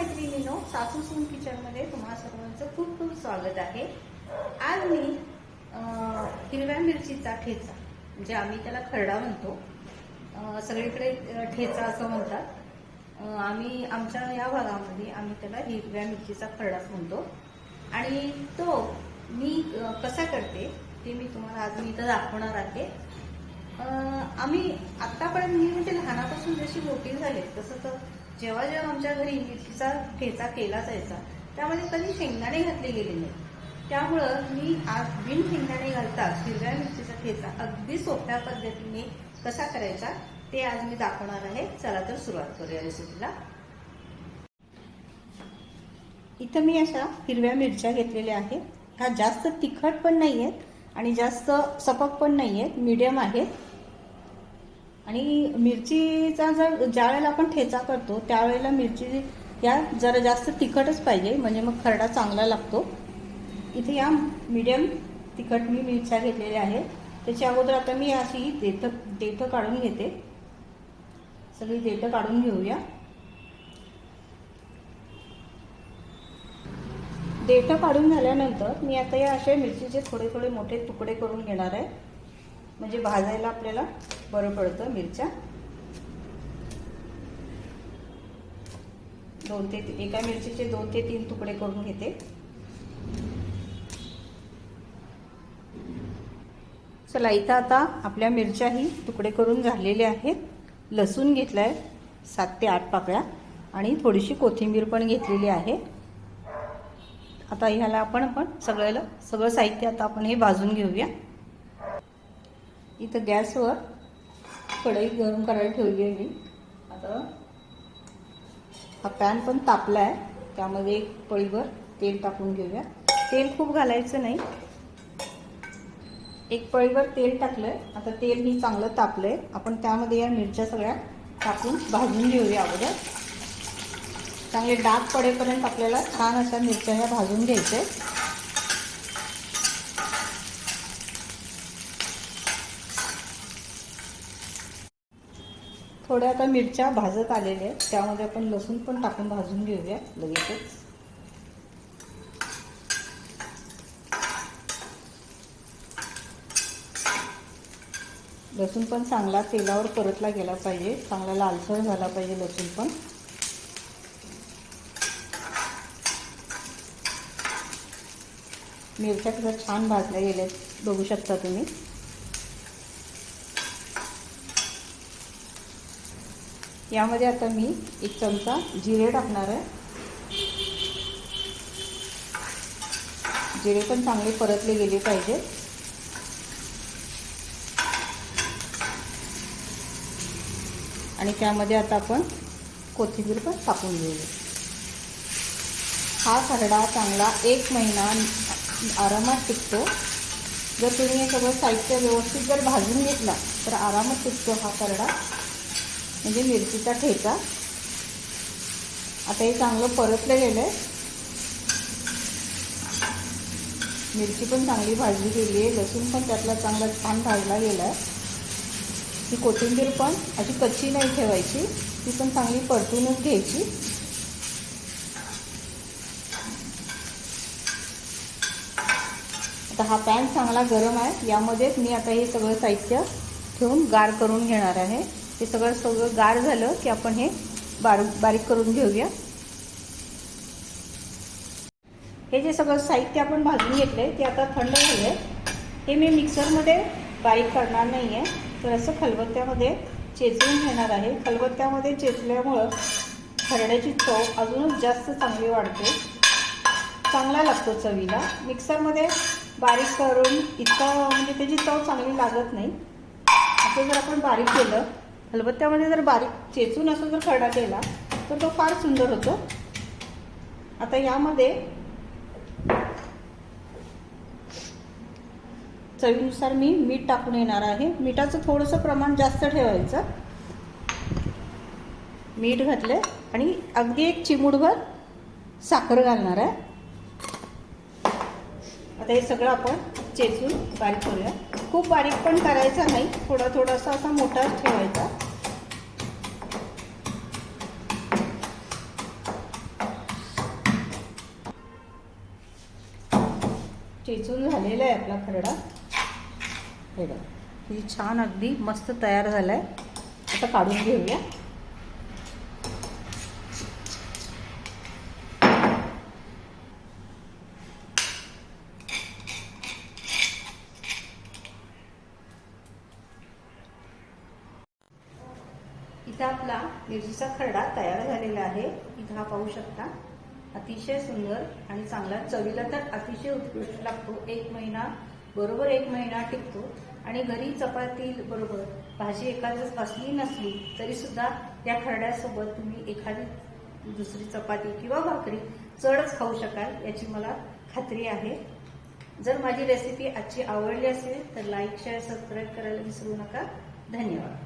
मैत्रिणीनो सासू सून किचनमध्ये तुम्हा सर्वांचं खूप खूप स्वागत आहे. आज मी हिरव्या मिरचीचा ठेचा म्हणजे आम्ही त्याला खरडा म्हणतो. सगळीकडे ठेचा असं म्हणतात. आम्ही आमच्या या भागामध्ये आम्ही त्याला हिरव्या मिरचीचा खरडाच म्हणतो. आणि तो मी कसा करते ते मी तुम्हाला आज मी इथं दाखवणार आहे. आम्ही आतापर्यंत मी म्हणजे लहानापासून जशी मोठी झाले तसं तर जेव्हा जेव्हा आमच्या घरी मिरचीचा ठेचा केला जायचा त्यामध्ये कधी शेंगदाणे घातले गेले नाही त्यामुळं मी आज बिन शेंगदाणे घालता हिरव्या मिरचीचा ठेचा अगदी सोप्या पद्धतीने कसा करायचा ते आज मी दाखवणार आहे. चला तर सुरुवात करूया रेसिपीला. इथं मी अशा हिरव्या मिरच्या घेतलेल्या आहेत. ह्या जास्त तिखट पण नाही आहेत आणि जास्त सपक पण नाही आहेत मीडियम आहेत. आणि मिरचीचा जर ज्या वेळेला आपण ठेचा करतो त्यावेळेला मिरची या जरा जास्त तिखटच पाहिजे म्हणजे मग खरडा चांगला लागतो. इथे या मीडियम तिखट मी मिरच्या घेतलेल्या आहेत. त्याच्या अगोदर आता मी अशी देठं देठं काढून घेते. सगळी देठं काढून घेऊया. देठं काढून झाल्यानंतर मी आता या अशा मिरचीचे थोडे थोडे मोठे तुकडे करून घेणार आहे. म्हणजे भाजायला आपल्याला बरं पडतं मिरच्या. दोन ते एका मिरचीचे दोन ते तीन तुकडे करून घेते. चला इथं आता आपल्या मिरच्याही तुकडे करून झालेले आहेत. लसूण घेतला आहे सात ते आठ पाकळ्या. आणि थोडीशी कोथिंबीर पण घेतलेली आहे. आता ह्याला आपण आपण सगळ्याला सगळं साहित्य आता आपण हे भाजून घेऊया. इथं गॅसवर कढई गरम करायला ठेवली आहे मी आता हा पॅन पण तापला आहे त्यामध्ये एक पळीभर तेल टाकून घेऊया. तेल खूप घालायचं नाही. एक पळीभर तेल टाकलंय. आता तेल ही चांगलं तापलंय. आपण त्यामध्ये या मिरच्या सगळ्या टाकून भाजून घेऊया अगोदर. चांगले डाग पडेपर्यंत आपल्याला छान अशा मिरच्या ह्या भाजून घ्यायच्या थोड्या आता मिरच्या भाजत आलेल्या आहेत. त्यामध्ये आपण लसूण पण टाकून भाजून घेऊया लगेचच. लसूण पण चांगला तेलावर परतला गेला पाहिजे. चांगला लालसर झाला पाहिजे लसूण पण. मिरच्या कशा छान भाजल्या गेल्या बघू शकता तुम्ही. यामध्ये आता मी एक चमचा जिरे टाकणार आहे. जिरे पण चांगले परतले गेले पाहिजे आणि त्यामध्ये आता आपण कोथिंबीर पण टाकून घेऊया. हा खरडा चांगला एक महिना आरामात टिकतो. जर तुम्ही हे सगळं साहित्य व्यवस्थित जर भाजून घेतला तर आरामात टिकतो हा खरडा. म्हणजे मिरचीचा ठेचा. आता हे चांगलं परतलं गेलं आहे. मिरची पण चांगली भाजली गेली आहे. लसूण पण त्यातला चांगला छान भाजला गेला आहे. ही कोथिंबीर पण अशी कच्ची नाही ठेवायची. ती पण चांगली परतूनच घ्यायची. आता हा पॅन चांगला गरम आहे. यामध्येच मी आता हे सगळं साहित्य ठेवून गार करून घेणार आहे. हे सगळं सगळं गार झालं की आपण हे बारीक बारीक करून घेऊया. हे जे सगळं साहित्य आपण भाजून घेतले ते आता थंड झाले हे मी मिक्सरमध्ये बारीक करणार नाही आहे तर असं खलबत्त्यामध्ये चेचून घेणार आहे. खलबत्त्यामध्ये चेचल्यामुळं खरड्याची चव अजूनच जास्त चांगली वाढते. चांगला लागतो चवीला. मिक्सरमध्ये बारीक करून इतकं म्हणजे त्याची चव चांगली लागत नाही. असं जर आपण बारीक केलं अलबत्त्यामध्ये जर बारीक चेचून असं जर खरडा केला तर तो फार सुंदर होतो. आता यामध्ये चवीनुसार मी मीठ टाकून येणार आहे. मिठाचं थोडंसं प्रमाण जास्त ठेवायचं. मीठ घातलं आणि अगदी एक चिमूडभर साखर घालणार आहे. आता हे सगळं आपण चेचून बारीक करूया. खूप बारीक पण करायचा नाही. थोडा थोडासा असा मोठाच ठेवायचा. चेचून झालेला आहे आपला खरडा. हे बघा ही छान अगदी मस्त तयार झाला आहे आता काढून घेऊया. इथं आपला मिरचीचा खरडा तयार झालेला आहे. इथं हा पाहू शकता. अतिशय सुंदर आणि चांगला चवीला तर अतिशय उत्कृष्ट लागतो. एक महिना बरोबर एक महिना टिकतो. आणि घरी चपाती बरोबर भाजी एखादं असली नसली तरी सुद्धा त्या खरड्यासोबत तुम्ही एखादी दुसरी चपाती किंवा भाकरी चढच खाऊ शकाल याची मला खात्री आहे. जर माझी रेसिपी आजची आवडली असेल तर लाईक शेअर सबस्क्राईब करायला विसरू नका. धन्यवाद.